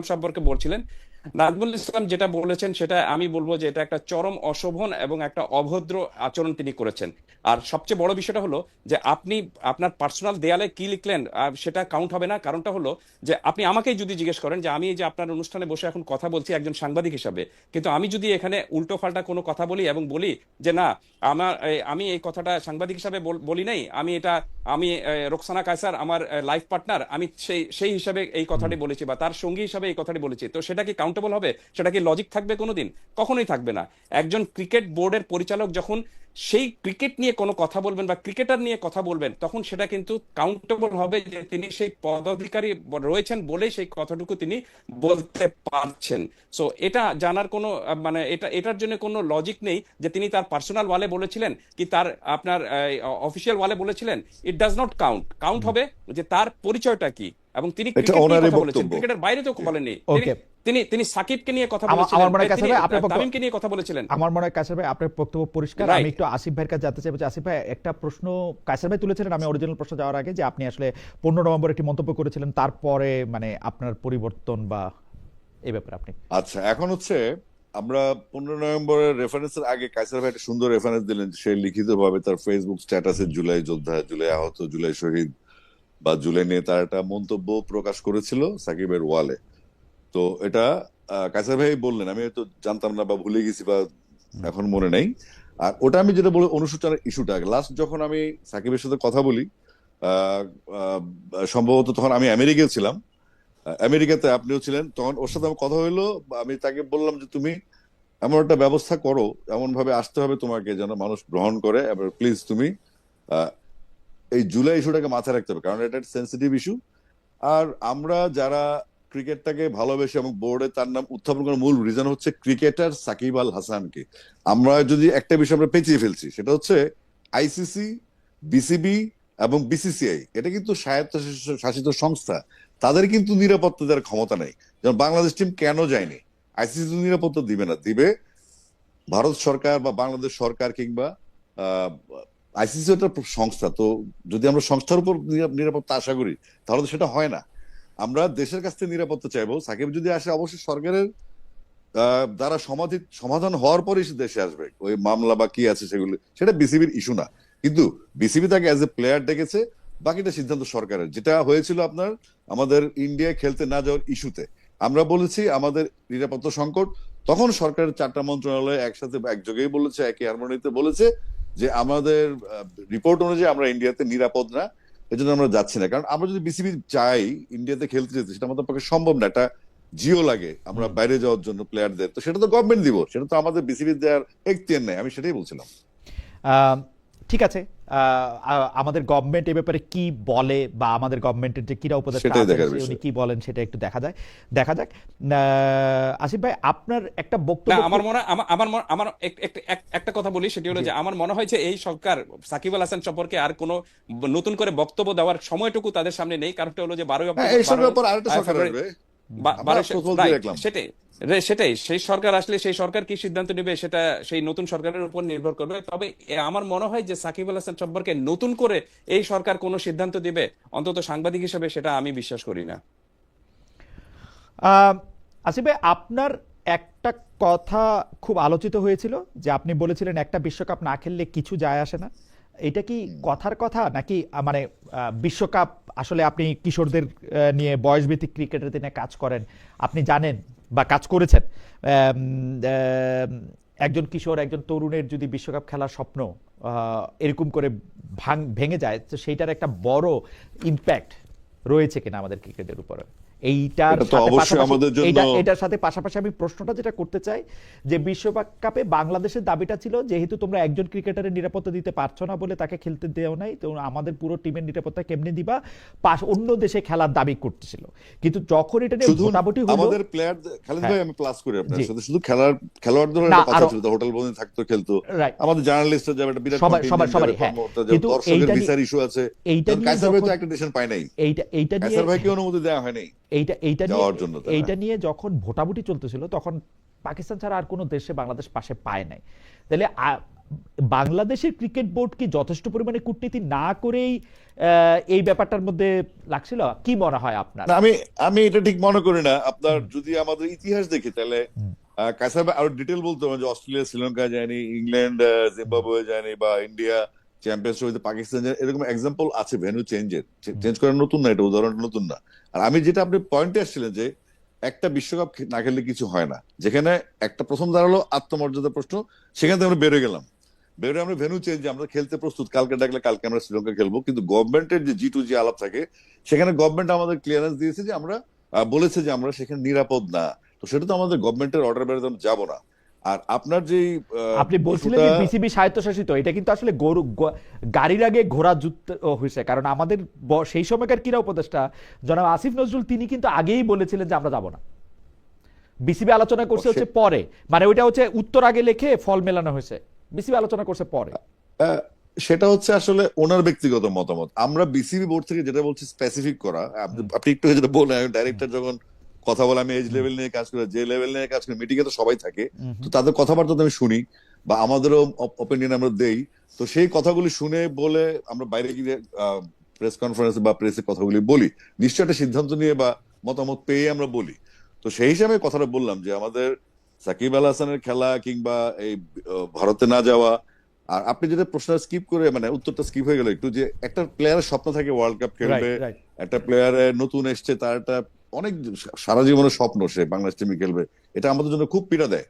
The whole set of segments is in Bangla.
সম্পর্কে বলছিলেন। নাজমুল ইসলাম যেটা বলেছেন সেটা আমি বলব যে এটা একটা চরম অশোভন এবং একটা অভদ্র আচরণ তিনি করেছেন। আর সবচেয়ে বড় বিষয়টা হলো যে আপনি, আপনার পার্সোনাল দেয়ালে কি লিখলেন সেটা কাউন্ট হবে না। কারণটা হলো যে আপনি আমাকেই যদি জিজ্ঞেস করেন যে আমি যে আপনার অনুষ্ঠানে বসে এখন কথা বলছি একজন সাংবাদিক হিসাবে, কিন্তু আমি যদি এখানে উল্টো পাল্টা কোনো কথা বলি এবং বলি যে না, আমার আমি এই কথাটা সাংবাদিক হিসাবে বলি নাই, আমি এটা, আমি রোকসানা কায়সার আমার লাইফ পার্টনার আমি সেই সেই হিসাবে এই কথাটি বলেছি বা তার সঙ্গী হিসাবে এই কথাটি বলেছি, তো সেটা কি কাউন্টেবল হবে সেটা কি লজিক থাকবে কোনোদিন? কখনোই থাকবে না। একজন ক্রিকেট বোর্ডের পরিচালক যখন সেই ক্রিকেট নিয়ে কোনো কথা বলবেন বা ক্রিকেটার নিয়ে কথা বলবেন তখন সেটা কিন্তু কাউন্টেবল হবে যে তিনি সেই পদাধিকারী রয়েছেন বলেই সেই কথাটুকু তিনি বলতে পারছেন। সো এটা জানার কোনো মানে এটা এটার জন্য কোনো লজিক নেই যে তিনি তার পার্সোনাল ওয়ালে বলেছিলেন কি তার আপনার অফিসিয়াল ওয়ালে বলেছিলেন। It does not count count হবে যে তার পরিচয়টা কি? এবং তিনি। ক্রিকেটের বাইরে তো বলেননি। তিনি- তিনি সাকিবকে নিয়ে কথা বলেছিলেন আমার মনে কাছে ভাই, আপনার তামিমকে নিয়ে কথা বলেছিলেন। আমার মনে কাসের ভাই আপনার বক্তব্য পরিষ্কার। আমি একটু আসিফ ভাইয়ের কাছে চাইব আসিফ ভাই একটা প্রশ্ন ভাই তুলেছিলেন আমি অরিজিনাল প্রশ্ন যাওয়ার আগে যে আপনি আসলে পনেরো নভেম্বর একটি মন্তব্য করেছিলেন তারপরে মানে আপনার পরিবর্তন বা এই ব্যাপারে আপনি। আচ্ছা এখন হচ্ছে আমরা পনেরো নভেম্বরের রেফারেন্সের আগে কাইসার ভাই একটা সুন্দর রেফারেন্স দিলেন সে লিখিত ভাবে তার ফেসবুক স্ট্যাটাসে জুলাই যোদ্ধা জুলাই আহত জুলাই শহীদ বা জুলাই নিয়ে তার একটা মন্তব্য প্রকাশ করেছিল সাকিবের ওয়ালে। তো এটা আহ, কাইসার ভাই বললেন আমি হয়তো জানতাম না বা ভুলে গেছি বা এখন মনে নেই। আর ওটা আমি যেটা বলে অনুসূচনার ইস্যুটা লাস্ট যখন আমি সাকিবের সাথে কথা বলি সম্ভবত তখন আমি আমেরিকায় ছিলাম। আমেরিকাতে আপনিও ছিলেন তখন ওর সাথে আমার কথা হইল আমি তাকে বললাম যে তুমি এমন একটা ব্যবস্থা করো এমন ভাবে আসতে হবে তোমাকে যেন মানুষ গ্রহণ করে এবার প্লিজ তুমি এই জুলাই ইস্যুটাকে মাথায় রাখতে হবে, কারণ এটা সেন্সিটিভ ইস্যু আর আমরা যারা ক্রিকেটটাকে ভালোবেসে এবং বোর্ডে তার নাম উত্থাপন করার মূল রিজন হচ্ছে ক্রিকেটার সাকিব আল হাসানকে। আমরা যদি একটা বিষয় আমরা পেঁচিয়ে ফেলছি, সেটা হচ্ছে আইসিসি বিসিবি এবং বিসিসিআই এটা কিন্তু স্বায়ত্ত শাসিত সংস্থা, তাদের কিন্তু নিরাপত্তা দেওয়ার ক্ষমতা নেই। যেমন বাংলাদেশ টিম কেন যায়নি? আইসিসি নিরাপত্তা দিবে না, দিবে ভারত সরকার বা বাংলাদেশ সরকার কিংবা আইসিসি একটা সংস্থা, তো যদি আমরা সংস্থার উপর নিরাপত্তা আশা করি, তাহলে তো সেটা হয় না। আমরা দেশের কাছ থেকে নিরাপত্তা চাইব। সাকিব যদি আসে, অবশ্যই সরকারের দ্বারা সমাধি সমাধান হওয়ার পরেই সে দেশে আসবে। ওই মামলা বা কি আছে সেগুলো সেটা বিসিবির ইস্যু না। কিন্তু বিসিবি তাকে অ্যাজ এ প্লেয়ার ডেকেছে, বাকিটা সিদ্ধান্ত সরকারের। যেটা হয়েছিল আপনার আমাদের ইন্ডিয়ায় খেলতে না যাওয়ার ইস্যুতে। আমরা বলেছি আমাদের নিরাপত্তা সংকট। তখন সরকারের চারটা মন্ত্রণালয় একসাথে একযোগেই বলেছে, একই হারমোনিতে বলেছে। যে আমাদের রিপোর্ট অনুযায়ী আমরা ইন্ডিয়াতে নিরাপদ না এজন্য আমরা যাচ্ছি না। কারণ আমরা যদি বিসিবি চাই ইন্ডিয়াতে খেলতে যেতে সেটা আমাদের পক্ষে সম্ভব না। একটা জিও লাগে আমরা বাইরে যাওয়ার জন্য প্লেয়ারদের তো সেটা তো গভর্নমেন্ট দিব সেটা তো আমাদের বিসিবি দেওয়ার এখতিয়ার নেই আমি সেটাই বলছিলাম। আহ, ঠিক আছে। আমাদের গভর্নমেন্ট এ ব্যাপারে কি বলে বা আমাদের গভর্নমেন্টের যে কিরা উপদেষ্টা। উনি কি বলেন সেটা একটু দেখা যায়। দেখা যাক। আহ, আসিফ ভাই আপনার একটা বক্তব্য আমার মনে আমার আমার আমার এক- এক- এক- একটা কথা বলি সেটি হলো যে আমার মনে হয় যে এই সরকার সাকিব আল হাসান সম্পর্কে আর কোনো নতুন করে বক্তব্য দেওয়ার সময়টুকু তাদের সামনে নেই। কারণটা হলো যে বারোই হ্যাঁ সেটাই। সেটাই। সেই সরকার আসলে সেই সরকার কি সিদ্ধান্ত নেবে সেটা সেই নতুন সরকারের উপর নির্ভর করবে। তবে আমার মনে হয় যে সাকিব আল হাসান সম্পর্কে নতুন করে এই সরকার কোনো সিদ্ধান্ত দিবে অন্তত সাংবাদিক হিসেবে সেটা আমি বিশ্বাস করি না। আহ, আসিফ আপনার একটা কথা খুব আলোচিত হয়েছিল যে আপনি বলেছিলেন একটা বিশ্বকাপ না খেললে কিছু যায় আসে না। এটা কি কথার কথা নাকি মানে বিশ্বকাপ আসলে আপনি কিশোরদের নিয়ে বয়সভিত্তিক ক্রিকেটের দিনে কাজ করেন আপনি জানেন বা কাজ করেছেন একজন কিশোর একজন তরুণের যদি বিশ্বকাপ খেলার স্বপ্ন এরকম করে ভাঙ ভেঙে যায় তো সেইটার একটা বড় ইম্প্যাক্ট রয়েছে কিনা আমাদের ক্রিকেটের উপরে? এইটার এটার সাথে পাশাপাশি আমি প্রশ্নটা যেটা করতে চাই যে বিশ্বকাপে বাংলাদেশের দাবিটা ছিল যেহেতু তোমরা একজন ক্রিকেটারের নিরাপত্তা দিতে পারছ না বলে তাকে খেলতে দেও নাই তো আমাদের পুরো টিমের নিরাপত্তা কেমনে দিবা? পাশ অন্য দেশে খেলার দাবি করতেছিল। কিন্তু যখন এটা নিয়ে মোটামুটি হলো আমাদের প্লেয়ার খালিদ ভাই হ্যাঁ। আমি প্লাস করি আপনার সাথে। শুধু খেলার খেলোয়াড়দের একটা কথা ছিল হোটেল বন্ধ থাকতো খেলতো। আমাদের জার্নালিস্টরা যাবে একটা বিরাট সবার- সবার- হ্যাঁ। কিন্তু এইটা ভিসার ইস্যু আছে। এইটা নিয়ে ভাই যখন- অ্যাক্রেডিটেশন পায় নাই। এইটা এইটা নিয়ে কাইসার ভাইকে অনুমতি দেওয়া হয়নি এইটা এইটা নিয়ে এইটা নিয়ে যখন ভোটাভুটি চলতেছিল তখন পাকিস্তান ছাড়া আর কোনো দেশে বাংলাদেশ পাশে পায় নাই। তাহলে বাংলাদেশের ক্রিকেট বোর্ড কি যথেষ্ট পরিমাণে কূটনীতি না করেই এই ব্যাপারটার মধ্যে লাগছিল? কি মনে হয় আপনার? আমি আমি এটা ঠিক মনে করি না। আপনার যদি আমাদের ইতিহাস দেখি তাহলে ভাই আরও ডিটেল বলতে হবে যে অস্ট্রেলিয়া শ্রীলঙ্কা যায়নি ইংল্যান্ড জিম্বাবুয়ে যায়নি বা ইন্ডিয়া চ্যাম্পিয়ন্স হইতে পাকিস্তান এরকম এক্সাম্পল আছে ভেন্যু চেঞ্জের চেঞ্জ করা নতুন না এটা উদাহরণ নতুন না। আর আমি যেটা আপনি পয়েন্টে আসছিলেন যে একটা বিশ্বকাপ না খেললে কিছু হয় না। যেখানে একটা প্রথম দাঁড়াল আত্মমর্যাদা প্রশ্ন সেখান থেকে আমরা বেরোয় গেলাম। বেরোয় আমরা ভেন্যু চেঞ্জ আমরা খেলতে প্রস্তুত। কালকে ডাকলে কালকে আমরা শ্রীলঙ্কা খেলব কিন্তু গভর্নমেন্টের যে জি টু জি আলাপ থাকে সেখানে গভর্নমেন্ট আমাদের ক্লিয়ারেন্স দিয়েছে যে আমরা বলেছে যে আমরা সেখানে নিরাপদ না। তো সেটা তো আমাদের গভর্নমেন্টের অর্ডার বেড়ে যাব না। আর আপনার আহ, আপনি বলছিলেন যে বিসিবি স্বায়ত্তশাসিত এটা কিন্তু আসলে গরু গাড়ির আগে ঘোড়া যুদ্ধ হয়েছে। কারণ আমাদের সেই সময়কার ক্রীড়া উপদেষ্টা জনাব আসিফ নজরুল তিনি কিন্তু আগেই বলেছিলেন যে আমরা যাব না। বিসিবি আলোচনা করছে হচ্ছে পরে। মানে ওইটা হচ্ছে উত্তর আগে লেখে ফল মেলানো হয়েছে। বিসিবি আলোচনা করছে পরে। সেটা হচ্ছে আসলে ওনার ব্যক্তিগত মতামত। আমরা বিসিবি বোর্ড থেকে যেটা বলছি স্পেসিফিক করা। আপনি একটু যেটা বলেন ডাইরেক্টর যখন কথা বলে আমি এজ লেভেল নিয়ে কাজ করি যে লেভেল নিয়ে কাজ করি মিটিং এ তো সবাই থাকে। তো তাদের কথাবার্তা তো আমি শুনি বা আমাদেরও অপিনিয়ন আমরা দেই। তো সেই কথাগুলি শুনে বলে আমরা বাইরে গিয়ে প্রেস কনফারেন্স বা প্রেসে কথাগুলি বলি। নিশ্চয় একটা সিদ্ধান্ত নিয়ে বা মতামত পেয়ে আমরা বলি। তো সেই হিসাবে কথাটা বললাম যে আমাদের সাকিব আল হাসানের খেলা কিংবা এই ভারতে না যাওয়া আর আপনি যেটা প্রশ্ন স্কিপ করে মানে উত্তরটা স্কিপ হয়ে গেল একটু যে একটা প্লেয়ারের স্বপ্ন থাকে ওয়ার্ল্ড কাপ খেলবে. একটা প্লেয়ারে নতুন এসছে তার একটা অনেক সারা জীবনের স্বপ্ন সে বাংলাদেশ টিমে খেলবে। এটা আমাদের জন্য খুব পীড়া দেয়।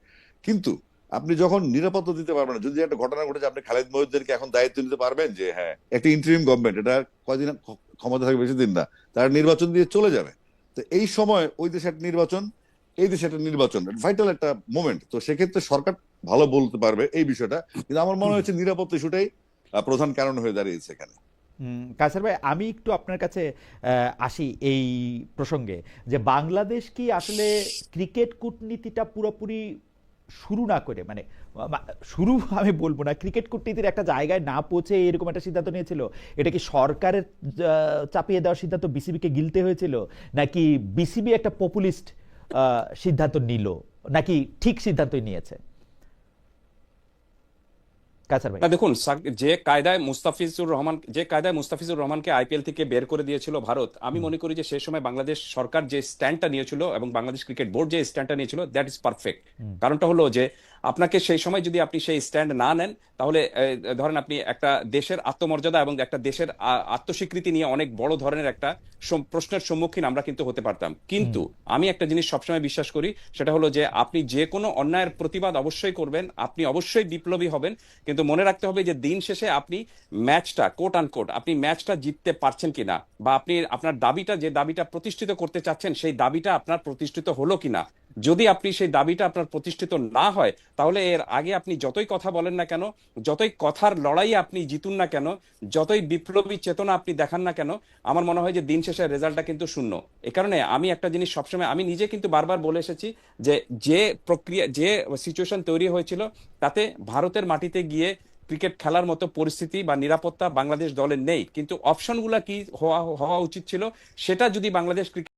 কিন্তু আপনি যখন নিরাপত্তা দিতে পারবেন যদি একটা ঘটনা ঘটেছে, আপনি খালেদ মহিউদ্দিনকে এখন দায়িত্ব নিতে পারবেন যে হ্যাঁ একটা ইন্টারিম গভর্নমেন্ট এটা কয়দিন ক্ষমতা থাকবে বেশি দিন না, তার নির্বাচন দিয়ে চলে যাবে। তো এই সময় ওই দেশে একটা নির্বাচন, এই দেশে একটা নির্বাচন ভাইটাল একটা মোমেন্ট তো সেক্ষেত্রে সরকার ভালো বলতে পারবে এই বিষয়টা। কিন্তু আমার মনে হচ্ছে নিরাপত্তা ইস্যুটাই প্রধান কারণ হয়ে দাঁড়িয়েছে এখানে। কায়সার ভাই, আমি একটু আপনার কাছে আসি এই প্রসঙ্গে যে বাংলাদেশ কি আসলে ক্রিকেট কূটনীতিটা পুরোপুরি শুরু না করে? মানে শুরু আমি বলব না, ক্রিকেট কূটনীতির একটা জায়গায় না পৌঁছে এরকম একটা সিদ্ধান্ত নিয়েছিল? এটা কি সরকারের চাপিয়ে দেওয়ার সিদ্ধান্ত বিসিবিকে গিলতে হয়েছিল? নাকি বিসিবি একটা পপুলিস্ট সিদ্ধান্ত নিল? নাকি ঠিক সিদ্ধান্তই নিয়েছে? কায়সার ভাই। দেখুন যে কায়দায় মুস্তাফিজুর রহমান যে কায়দায় মুস্তাফিজুর রহমানকে আইপিএল থেকে বের করে দিয়েছিল ভারত আমি মনে করি যে সেই সময় বাংলাদেশ সরকার যে স্ট্যান্ডটা নিয়েছিল এবং বাংলাদেশ ক্রিকেট বোর্ড যে স্ট্যান্ডটা নিয়েছিল দ্যাট ইজ পারফেক্ট কারণটা হলো যে আপনাকে সেই সময় যদি আপনি সেই স্ট্যান্ড না নেন তাহলে ধরেন আপনি একটা দেশের আত্মমর্যাদা এবং একটা দেশের আত্মস্বীকৃতি নিয়ে অনেক বড় ধরনের একটা প্রশ্নের সম্মুখীন আমরা কিন্তু হতে পারতাম। কিন্তু আমি একটা জিনিস সবসময় বিশ্বাস করি সেটা হলো যে আপনি যে কোনো অন্যায়ের প্রতিবাদ অবশ্যই করবেন আপনি অবশ্যই বিপ্লবী হবেন কিন্তু মনে রাখতে হবে যে দিন শেষে আপনি ম্যাচটা কোট আন কোট আপনি ম্যাচটা জিততে পারছেন কিনা বা আপনি, আপনার দাবিটা, যে দাবিটা প্রতিষ্ঠিত করতে চাচ্ছেন, সেই দাবিটা আপনার প্রতিষ্ঠিত হলো কিনা। যদি আপনি সেই দাবিটা আপনার প্রতিষ্ঠিত না হয়, তাহলে এর আগে আপনি যতই কথা বলেন না কেন, যতই কথার লড়াইয়ে আপনি জিতুন না কেন, যতই বিপ্লবী চেতনা আপনি দেখান না কেন, আমার মনে হয় যে দিন শেষে রেজাল্টটা কিন্তু শূন্য। এ কারণে আমি একটা জিনিস সবসময়, আমি নিজে কিন্তু বারবার বলে এসেছি যে যে প্রক্রিয়া, যে সিচুয়েশন তৈরি হয়েছিল, তাতে ভারতের মাটিতে গিয়ে ক্রিকেট খেলার মতো পরিস্থিতি বা নিরাপত্তা বাংলাদেশ দলের নেই। কিন্তু অপশনগুলো কি হওয়া হওয়া উচিত ছিল, সেটা যদি বাংলাদেশ ক্রিকেট